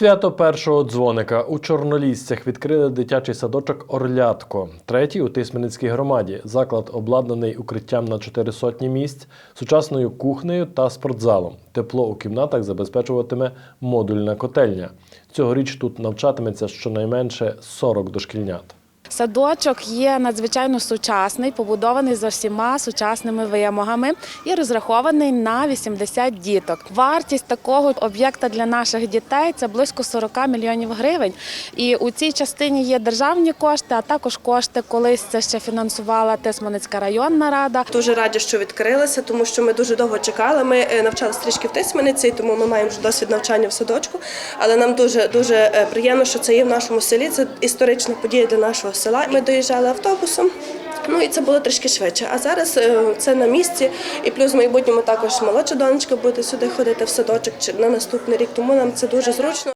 Свято першого дзвоника у Чорноліссях відкрили дитячий садочок Орлятко, третій у Тисменницькій громаді. Заклад обладнаний укриттям на чотири сотні місць, сучасною кухнею та спортзалом. Тепло у кімнатах забезпечуватиме модульна котельня. Цьогоріч тут навчатиметься щонайменше 40 дошкільнят. Садочок є надзвичайно сучасний, побудований за всіма сучасними вимогами і розрахований на 80 діток. Вартість такого об'єкта для наших дітей це близько 40 мільйонів гривень. І у цій частині є державні кошти, а також кошти колись це ще фінансувала Тисманицька районна рада. Дуже раді, що відкрилися, тому що ми дуже довго чекали. Ми е, навчалися трішки в Тисмениці, і тому ми маємо вже досвід навчання в садочку. Але нам дуже дуже е, приємно, що це є в нашому селі. Це історична подія для нашого села. Ми доїжджали автобусом. Ну і це було трішки швидше. А зараз е, це на місці, і плюс в майбутньому також молодша донечка буде сюди ходити в садочок чи на наступний рік. Тому нам це дуже зручно.